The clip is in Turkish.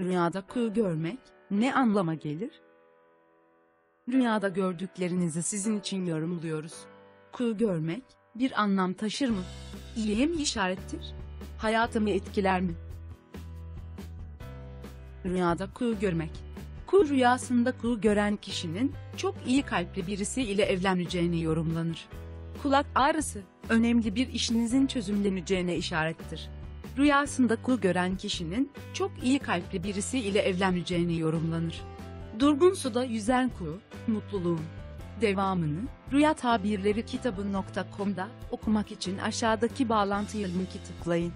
Rüyada kuğu görmek ne anlama gelir? Rüyada gördüklerinizi sizin için yorumluyoruz. Kuğu görmek bir anlam taşır mı? İyiye mi işarettir? Hayatımı etkiler mi? Rüyada kuğu görmek. Kuğu rüyasında kuğu gören kişinin çok iyi kalpli birisi ile evleneceğini yorumlanır. Kulak ağrısı, önemli bir işinizin çözümleneceğine işarettir. Rüyasında kuğu gören kişinin çok iyi kalpli birisi ile evleneceğini yorumlanır. Durgun suda yüzen kuğu, mutluluğun devamını Rüya Tabirleri kitabı.com'da okumak için aşağıdaki bağlantıya linki tıklayın.